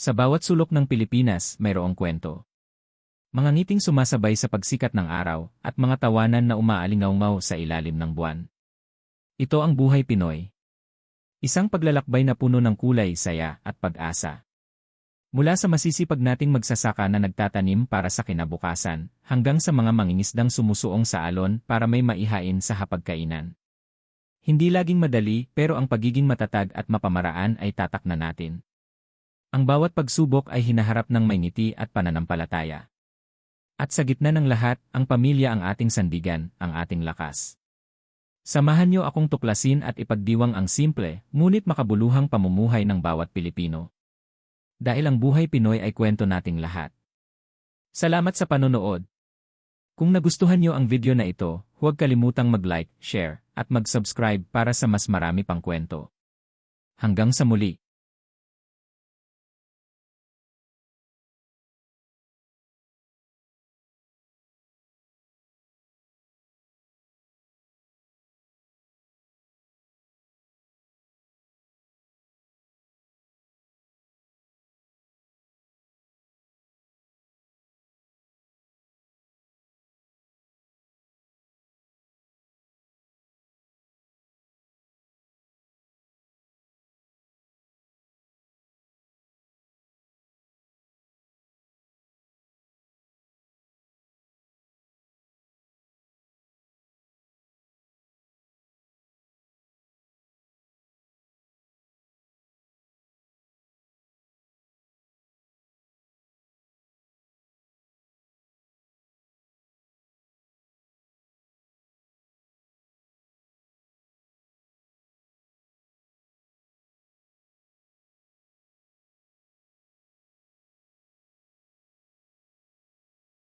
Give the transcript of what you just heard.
Sa bawat sulok ng Pilipinas, mayroong kwento. Mga ngiting sumasabay sa pagsikat ng araw at mga tawanan na umaalingaw sa ilalim ng buwan. Ito ang buhay Pinoy. Isang paglalakbay na puno ng kulay, saya at pag-asa. Mula sa masisipag nating magsasaka na nagtatanim para sa kinabukasan, hanggang sa mga mangingisdang sumusuong sa alon para may maihain sa hapagkainan. Hindi laging madali pero ang pagiging matatag at mapamaraan ay tatak na natin. Ang bawat pagsubok ay hinaharap ng may ngiti at pananampalataya. At sa gitna ng lahat, ang pamilya ang ating sandigan, ang ating lakas. Samahan niyo akong tuklasin at ipagdiwang ang simple, ngunit makabuluhang pamumuhay ng bawat Pilipino. Dahil ang buhay Pinoy ay kwento nating lahat. Salamat sa panonood. Kung nagustuhan niyo ang video na ito, huwag kalimutang mag-like, share, at mag-subscribe para sa mas marami pang kwento. Hanggang sa muli.